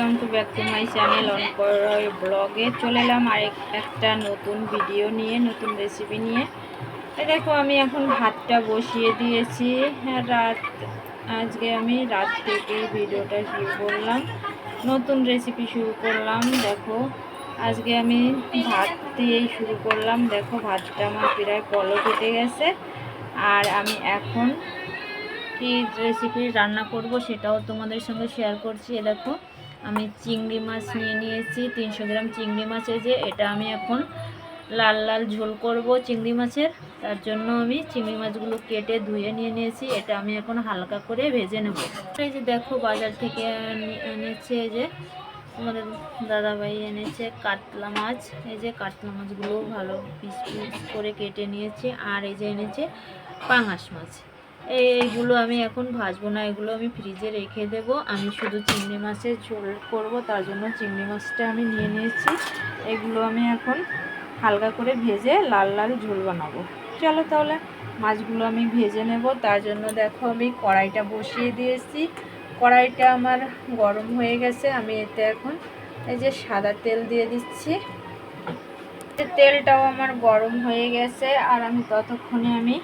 Welcome to back to my channel অনকর ব্লগে চলে এলাম আরেক একটা নতুন ভিডিও নিয়ে, নতুন রেসিপি নিয়ে। দেখো, আমি এখন ভাতটা বসিয়ে দিয়েছি। হ্যাঁ রাত, আজকে আমি রাত থেকে ভিডিওটা শুরু করলাম। নতুন রেসিপি শুরু করলাম, দেখো। আজকে আমি ভাত দিয়েই শুরু করলাম। দেখো, ভাতটা আমার প্রায় পলো কেটে গেছে। আর আমি এখন কি রেসিপি রান্না করব সেটাও তোমাদের সঙ্গে শেয়ার করছি। এ দেখো আমি চিংড়ি মাছ নিয়ে নিয়েছি, তিনশো গ্রাম চিংড়ি মাছের যে এটা আমি এখন লাল লাল ঝোল করব চিংড়ি মাছের। তার জন্য আমি চিংড়ি মাছগুলো কেটে ধুয়ে নিয়ে নিয়েছি, এটা আমি এখন হালকা করে ভেজে নেব। এই যে দেখো বাজার থেকে এনেছে এই যে, আমাদের দাদাভাই এনেছে কাতলা মাছ। এই যে কাতলা মাছগুলো ভালো পিস পিস করে কেটে নিয়েছে, আর এই যে এনেছে পাঙাশ মাছ। এইগুলো আমি এখন ভাজবো না, এগুলো আমি ফ্রিজে রেখে দেব। আমি শুধু চিংড়ি মাছের ঝোল করব, তার জন্য চিংড়ি মাছটা আমি নিয়ে নিয়েছি। এগুলো আমি এখন হালকা করে ভেজে লাল লাল ঝোল বানাবো। চলো তাহলে মাছগুলো আমি ভেজে নেব। তার জন্য দেখো আমি কড়াইটা বসিয়ে দিয়েছি। কড়াইটা আমার গরম হয়ে গেছে, আমি এতে এখন এই যে সাদা তেল দিয়ে দিচ্ছি। তেলটাও আমার গরম হয়ে গেছে, আর আমি ততক্ষণে আমি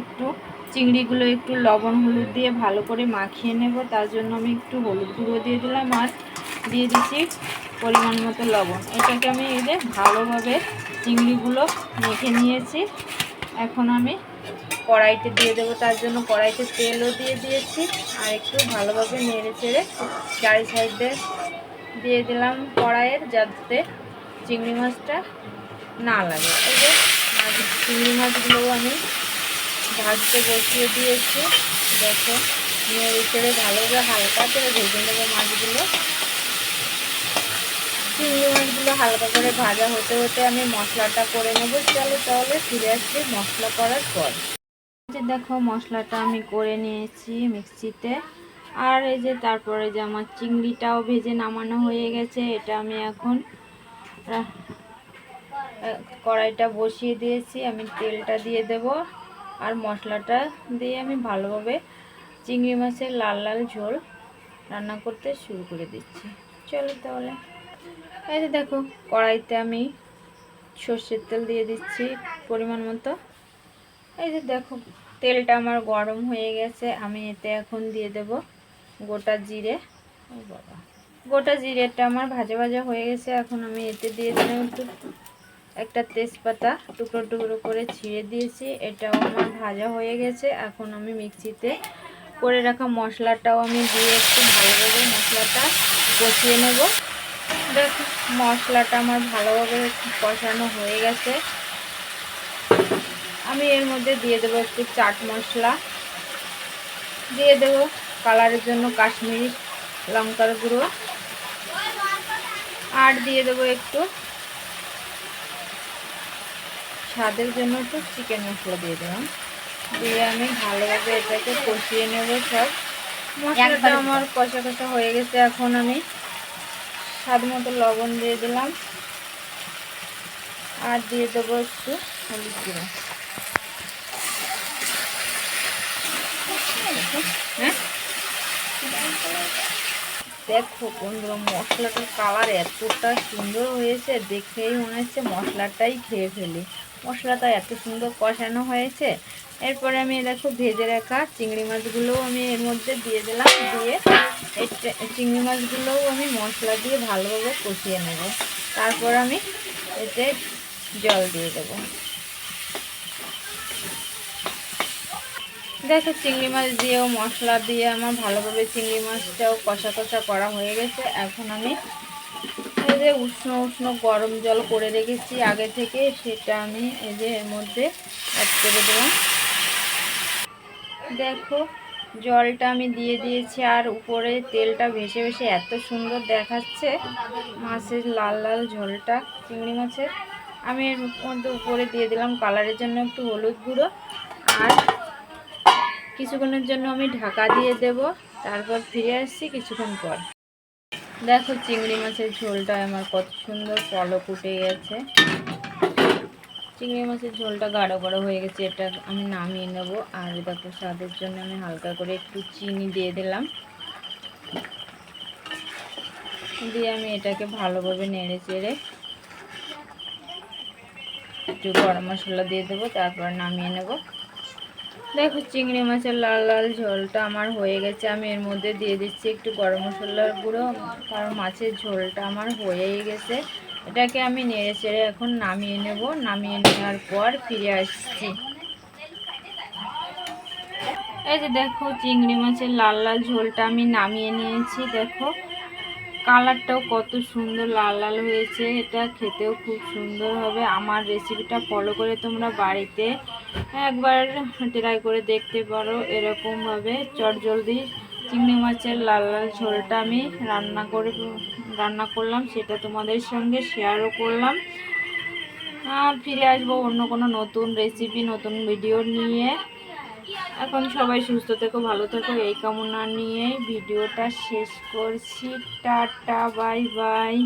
একটু চিংড়িগুলো, একটু লবণ হলুদ দিয়ে ভালো করে মাখিয়ে নেব। তার জন্য আমি একটু হলুদ গুঁড়ো দিয়ে দিলাম আর দিয়ে দিচ্ছি পরিমাণ মতো লবণ। এটাকে আমি এই যে ভালোভাবে চিংড়িগুলো মেখে নিয়েছি। এখন আমি কড়াইতে দিয়ে দেবো। তার জন্য কড়াইতে তেলও দিয়ে দিয়েছি আর একটু ভালোভাবে নেড়ে চেড়ে চারি সাইডে দিয়ে দিলাম কড়াইয়ের যাতে চিংড়ি মাছটা না লাগে। এই যে চিংড়ি মাছগুলোও আমি ভাজতে বসিয়ে দিয়েছি। দেখো নেড়ে চেড়ে ভালোভাবে হালকা করে ভেজে নেব মাছগুলো। চিংড়ি মাছগুলো হালকা করে ভাজা হতে হতে আমি মশলাটা করে নেব। চলো তাহলে ফিরে আসছি মশলা করার পর। দেখো, মশলাটা আমি করে নিয়েছি মিক্সিতে। আর এই যে তারপরে যে আমার চিংড়িটাও ভেজে নামানো হয়ে গেছে, এটা আমি এখন কড়াইটা বসিয়ে দিয়েছি। আমি তেলটা দিয়ে দেব। আর মশলাটা দিয়ে আমি ভালোভাবে চিংড়ি মাছের লাল লাল ঝোল রান্না করতে শুরু করে দিচ্ছি। চলো তাহলে। এই যে দেখো, কড়াইতে আমি সর্ষের তেল দিয়ে দিচ্ছি পরিমাণ মতো। এই যে দেখো, তেলটা আমার গরম হয়ে গেছে, আমি এতে এখন দিয়ে দেব গোটা জিরে। বাবা। গোটা জিরেটা আমার ভাজা ভাজা হয়ে গেছে, এখন আমি এতে দিয়ে দিলাম একটু একটা তেজপাতা টুকরো টুকরো করে ছিঁড়ে দিয়েছি। এটাও আমার ভাজা হয়ে গেছে। এখন আমি মিক্সিতে করে রাখা মশলাটাও আমি দিয়ে একটু ভালোভাবে মশলাটা কষিয়ে নেব। দেখো, মশলাটা আমার ভালোভাবে কষানো হয়ে গেছে। আমি এর মধ্যে দিয়ে দেবো একটু চাট মশলা। দিয়ে দেবো কালারের জন্য কাশ্মীরি লঙ্কার গুঁড়ো। আর দিয়ে দেবো একটু স্বাদের জন্য একটু চিকেন মশলা দিয়ে দিলাম। দিয়ে আমি ভালোভাবে এটাকে কষিয়ে নেব সব। মশলাটা আমার কষা কষা হয়ে গেছে এখন আমি স্বাদ মতো লবণ দিয়ে দিলাম। আর দিয়ে দেবো একটু হলুদ গুঁড়ো। হ্যাঁ? দেখো বন্ধুরা মশলাটার কালার এতটা সুন্দর হয়েছে দেখেই মনে হচ্ছে মশলাটাই খেয়ে ফেলি। মশলাটা এত সুন্দর কষানো হয়েছে। এরপরে আমি দেখো ভেজে রাখা চিংড়ি মাছগুলোও আমি এর মধ্যে দিয়ে দিলাম, দিয়ে চিংড়ি মাছগুলোও আমি মশলা দিয়ে ভালোভাবে কষিয়ে নেব। তারপর আমি এতে জল দিয়ে দেবো। দেখো চিংড়ি মাছ দিয়েও মশলা দিয়ে আমার ভালোভাবে চিংড়ি মাছটাও কষা কষা করা হয়ে গেছে। এখন আমি এই যে উষ্ণ উষ্ণ গরম জল করে রেখেছি, আগে থেকে সেটা আমি এই যে এর মধ্যে অ্যাড করে দিলাম। দেখো, জলটা আমি দিয়ে দিয়েছি আর উপরে তেলটা ভেসে ভেসে এত সুন্দর দেখাচ্ছে, মাছের লাল লাল ঝোলটা, চিংড়ি মাছের। আমি এর মধ্যে উপরে দিয়ে দিলাম কালারের জন্য একটু হলুদ গুঁড়ো আর কিছুক্ষণের জন্য আমি ঢাকা দিয়ে দেব, তারপর ফিরে আসছি কিছুক্ষণ পর। দেখো চিংড়ি মাছের ঝোলটা আমার কত সুন্দর পলক উঠে গেছে। চিংড়ি মাছের ঝোলটা গাঢ় গাঢ় হয়ে গেছে, এটা আমি নামিয়ে নেব। আর দেখো স্বাদের জন্য আমি হালকা করে একটু চিনি দিয়ে দিলাম। দিয়ে আমি এটাকে ভালোভাবে নেড়ে চেড়ে একটু গরম মশলা দিয়ে দেবো, তারপর নামিয়ে নেব। দেখো চিংড়ি মাছের লাল লাল ঝোলটা আমার হয়ে গেছে। আমি এর মধ্যে দিয়ে দিচ্ছি একটু গরম মশলার গুঁড়ো কারণ মাছের ঝোলটা আমার হয়েই গেছে। এটাকে আমি নেড়ে চেড়ে এখন নামিয়ে নেব। নামিয়ে নেওয়ার পর ফিরে আসছি। এই যে দেখো, চিংড়ি মাছের লাল লাল ঝোলটা আমি নামিয়ে নিয়েছি। দেখো কালারটাও কত সুন্দর, লাল লাল হয়েছে। এটা খেতেও খুব সুন্দর হবে। আমার রেসিপিটা ফলো করে তোমরা বাড়িতে একবার ট্রাই করে দেখতে পারো। এরকমভাবে চটজলদি চিংড়ি মাছের লাল লাল ঝোলটা আমি রান্না করে, রান্না করলাম। সেটা তোমাদের সঙ্গে শেয়ারও করলাম। আর ফিরে আসব অন্য কোনো নতুন রেসিপি নতুন ভিডিও নিয়ে। এখন সবাই সুস্থ থেকো, ভালো থেকো। এই কামনা নিয়ে ভিডিওটা শেষ করছি। Tata, bye bye.